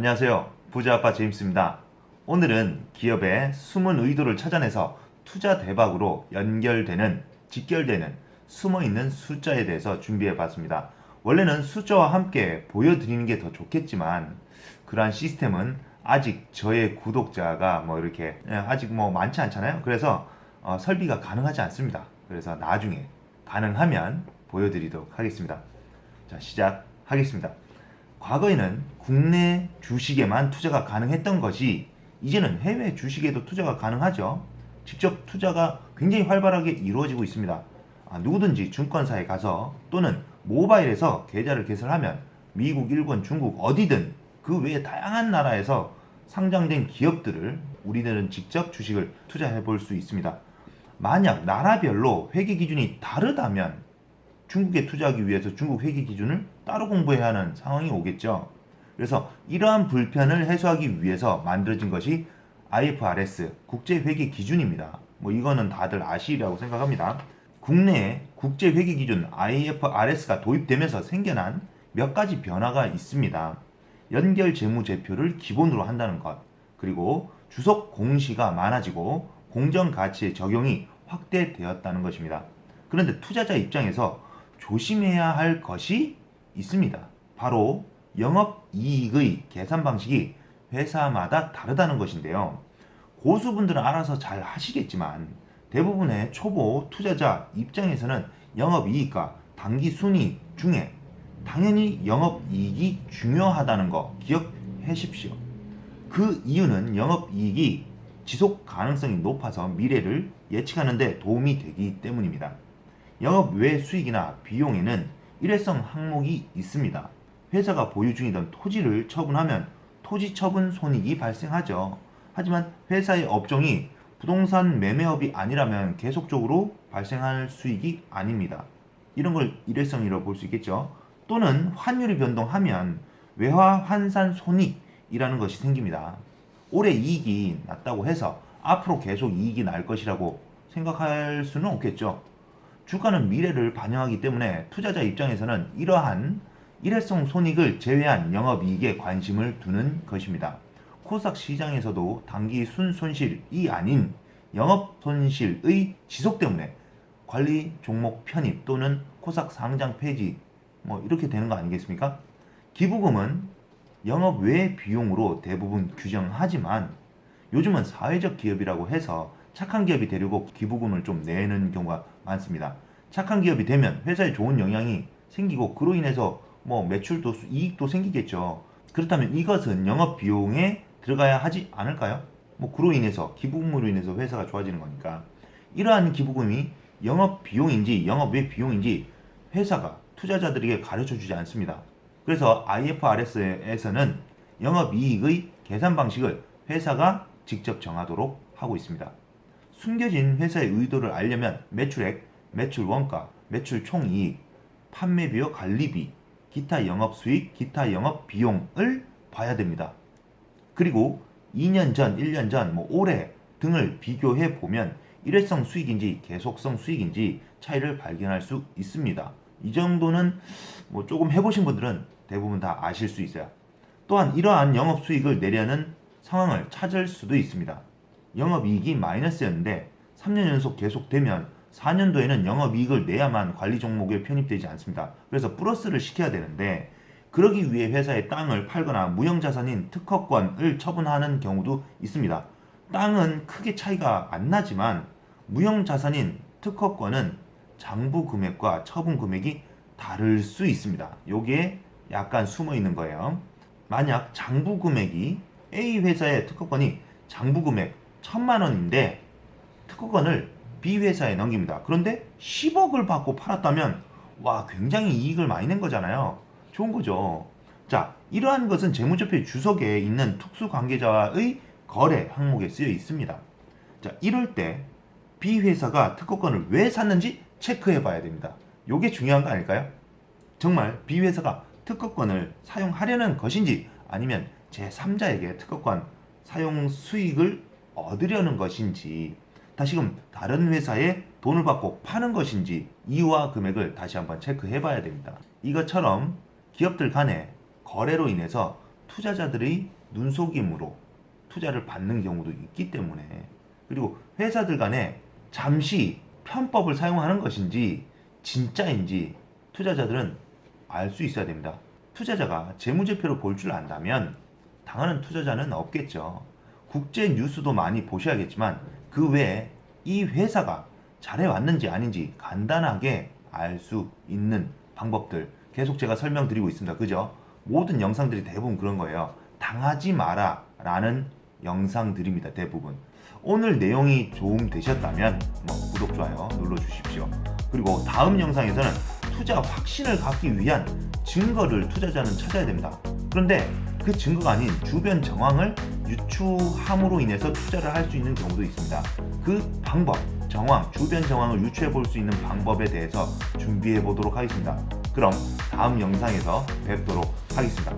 안녕하세요. 부자 아빠 제임스입니다. 오늘은 기업의 숨은 의도를 찾아내서 투자 대박으로 연결되는, 직결되는 숨어 있는 숫자에 대해서 준비해 봤습니다. 원래는 숫자와 함께 보여드리는 게 더 좋겠지만, 그러한 시스템은 아직 저의 구독자가 뭐 이렇게 예, 아직 뭐 많지 않잖아요. 그래서 어, 설비가 가능하지 않습니다. 그래서 나중에 가능하면 보여드리도록 하겠습니다. 자, 시작하겠습니다. 과거에는 국내 주식에만 투자가 가능했던 것이 이제는 해외 주식에도 투자가 가능하죠. 직접 투자가 굉장히 활발하게 이루어지고 있습니다. 아, 누구든지 증권사에 가서 또는 모바일에서 계좌를 개설하면 미국, 일본, 중국 어디든 그 외에 다양한 나라에서 상장된 기업들을 우리들은 직접 주식을 투자해 볼 수 있습니다. 만약 나라별로 회계 기준이 다르다면 중국에 투자하기 위해서 중국 회계 기준을 따로 공부해야 하는 상황이 오겠죠. 그래서 이러한 불편을 해소하기 위해서 만들어진 것이 IFRS 국제 회계 기준입니다. 뭐 이거는 다들 아시리라고 생각합니다. 국내에 국제 회계 기준 IFRS가 도입되면서 생겨난 몇 가지 변화가 있습니다. 연결 재무 제표를 기본으로 한다는 것, 그리고 주석 공시가 많아지고 공정 가치의 적용이 확대되었다는 것입니다. 그런데 투자자 입장에서 조심해야 할 것이 있습니다. 바로 영업 이익의 계산 방식이 회사마다 다르다는 것인데요. 고수분들은 알아서 잘 하시겠지만 대부분의 초보 투자자 입장에서는 영업 이익과 단기 순이익 중에 당연히 영업 이익이 중요하다는 거 기억하십시오. 그 이유는 영업 이익이 지속 가능성이 높아서 미래를 예측하는 데 도움이 되기 때문입니다. 영업 외 수익이나 비용에는 일회성 항목이 있습니다. 회사가 보유 중이던 토지를 처분하면 토지 처분 손익이 발생하죠. 하지만 회사의 업종이 부동산 매매업이 아니라면 계속적으로 발생할 수익이 아닙니다. 이런 걸 일회성이라고 볼 수 있겠죠. 또는 환율이 변동하면 외화 환산 손익이라는 것이 생깁니다. 올해 이익이 났다고 해서 앞으로 계속 이익이 날 것이라고 생각할 수는 없겠죠. 주가는 미래를 반영하기 때문에 투자자 입장에서는 이러한 일회성 손익을 제외한 영업이익에 관심을 두는 것입니다. 코스닥 시장에서도 단기 순 손실이 아닌 영업 손실의 지속 때문에 관리 종목 편입 또는 코스닥 상장 폐지 뭐 이렇게 되는 거 아니겠습니까? 기부금은 영업 외 비용으로 대부분 규정하지만 요즘은 사회적 기업이라고 해서 착한 기업이 되려고 기부금을 좀 내는 경우가 많습니다. 착한 기업이 되면 회사에 좋은 영향이 생기고 그로 인해서 뭐 매출도 수- 이익도 생기겠죠. 그렇다면 이것은 영업 비용에 들어가야 하지 않을까요? 뭐 그로 인해서 기부금으로 인해서 회사가 좋아지는 거니까 이러한 기부금이 영업 비용인지 영업 외 비용인지 회사가 투자자들에게 가르쳐 주지 않습니다. 그래서 IFRS에서는 영업 이익의 계산 방식을 회사가 직접 정하도록 하고 있습니다. 숨겨진 회사의 의도를 알려면 매출액, 매출 원가, 매출 총이익, 판매비와 관리비, 기타 영업 수익, 기타 영업 비용을 봐야 됩니다. 그리고 2년 전, 1년 전, 뭐 올해 등을 비교해 보면 일회성 수익인지 계속성 수익인지 차이를 발견할 수 있습니다. 이 정도는 뭐 조금 해보신 분들은 대부분 다 아실 수 있어요. 또한 이러한 영업 수익을 내려는 상황을 찾을 수도 있습니다. 영업이익이 마이너스였는데 3년 연속 계속되면 4년도에는 영업이익을 내야만 관리 종목에 편입되지 않습니다. 그래서 플러스를 시켜야 되는데 그러기 위해 회사의 땅을 팔거나 무형자산인 특허권을 처분하는 경우도 있습니다. 땅은 크게 차이가 안 나지만 무형자산인 특허권은 장부 금액과 처분 금액이 다를 수 있습니다. 요게 약간 숨어 있는 거예요. 만약 장부 금액이 A 회사의 특허권이 장부 금액 천만 원인데 특허권을 B 회사에 넘깁니다. 그런데 10억을 받고 팔았다면 와 굉장히 이익을 많이 낸 거잖아요. 좋은 거죠. 자 이러한 것은 재무제표 주석에 있는 특수 관계자와의 거래 항목에 쓰여 있습니다. 자 이럴 때 B 회사가 특허권을 왜 샀는지 체크해 봐야 됩니다. 요게 중요한 거 아닐까요? 정말 B 회사가 특허권을 사용하려는 것인지 아니면 제3자에게 특허권 사용 수익을 얻으려는 것인지 다시금 다른 회사에 돈을 받고 파는 것인지 이유와 금액을 다시 한번 체크해 봐야 됩니다. 이것처럼 기업들 간의 거래로 인해서 투자자들의 눈속임으로 투자를 받는 경우도 있기 때문에 그리고 회사들 간에 잠시 편법을 사용하는 것인지 진짜인지 투자자들은 알 수 있어야 됩니다. 투자자가 재무제표를 볼 줄 안다면 당하는 투자자는 없겠죠. 국제 뉴스도 많이 보셔야겠지만 그 외에 이 회사가 잘해왔는지 아닌지 간단하게 알 수 있는 방법들 계속 제가 설명드리고 있습니다. 그죠? 모든 영상들이 대부분 그런 거예요. 당하지 마라 라는 영상들입니다. 대부분. 오늘 내용이 도움 되셨다면 뭐 구독, 좋아요 눌러주십시오. 그리고 다음 영상에서는 투자 확신을 갖기 위한 증거를 투자자는 찾아야 됩니다. 그런데 그 증거가 아닌 주변 정황을 유추함으로 인해서 투자를 할 수 있는 경우도 있습니다. 그 방법, 정황, 주변 정황을 유추해 볼 수 있는 방법에 대해서 준비해 보도록 하겠습니다. 그럼 다음 영상에서 뵙도록 하겠습니다.